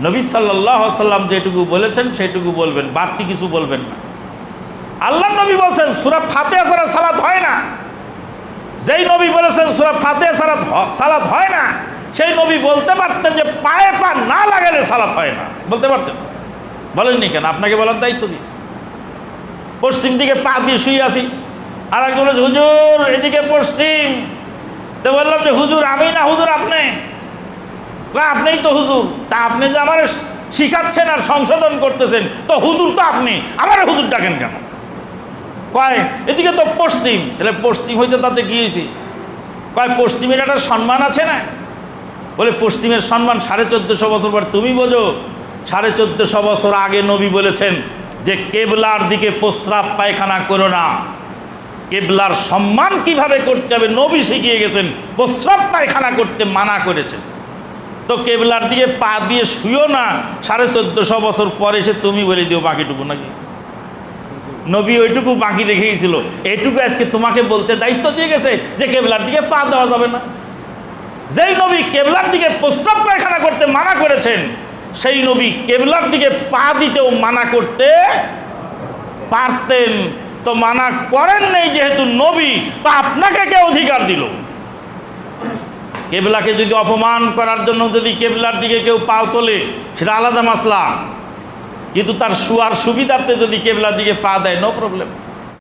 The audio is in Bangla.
নবী সাল্লাহ সাল্লাম যেটুকু বলেছেন, সেটুকু বলবেন। বাড়তি কিছু বলবেন না। আল্লাহ নবী বলছেন, সুরা ফাতে ছাড়া সালাত হয় না। যেই নবী বলেছেন, সুরা ফাতে হ- সালাত হয় না, সেই নবী বলতে পারতেন যে পায়ে পা না লাগালে সালাত হয় না। বলতে পারতেন? বলেননি কেন? আপনাকে বলার দায়িত্ব দিয়েছে পশ্চিম দিকে পা দিয়ে শুয়ে আছি। আর একজন হুজুর, এদিকে পশ্চিম। তো বললাম যে, হুজুর, আমি না, হুজুর, আপনি আপনিই তো হুজুর, তা আপনি যে আমার শিখাচ্ছেন আর সংশোধন করতেছেন, তো হুজুর তো আপনি, আমার হুজুর ডাকেন কেন? কয়, এদিকে তো পশ্চিম, তাহলে পশ্চিম হয়েছে তাতে গিয়েছি কয়, পশ্চিমের একটা সম্মান আছে না? বলে, পশ্চিমের সম্মান সাড়ে চোদ্দোশো বছর পর তুমি বোঝো, সাড়ে চোদ্দোশো বছর আগে নবী বলেছেন যে, কেবলার দিকে প্রস্রাব পায়খানা করো না। কেবলার সম্মান কীভাবে করতে হবে? নবী শিখিয়ে গেছেন, প্রস্রাব পায়খানা করতে মানা করেছেন। তো কেবলার দিকে পা দিয়ে শুয়েও না, সাড়ে চোদ্দোশো বছর পরে এসে তুমি বলে দিও বাকিটুকু নাকি? নবী ওইটুকু বাকি রেখে গেছিল এইটুকু আজকে তোমাকে বলতে দায়িত্ব দিয়ে গেছে যে কেবলার দিকে পা দেওয়া যাবে না। যেই নবী কেবলার দিকে প্রস্তাব পায়খানা করতে মানা করেছেন, সেই নবী কেবলার দিকে পা দিতেও মানা করতে পারতেন। তো মানা করেন নেই যেহেতু নবী, তা আপনাকে কে অধিকার দিল? কেবলাকে যদি অপমান করার জন্য যদি কেবলার দিকে কেউ পাও তোলে, সেটা আলাদা মাসলা। কিন্তু তার শুয়ার সুবিধার্থে যদি কেবলার দিকে পা দেয় নো প্রবলেম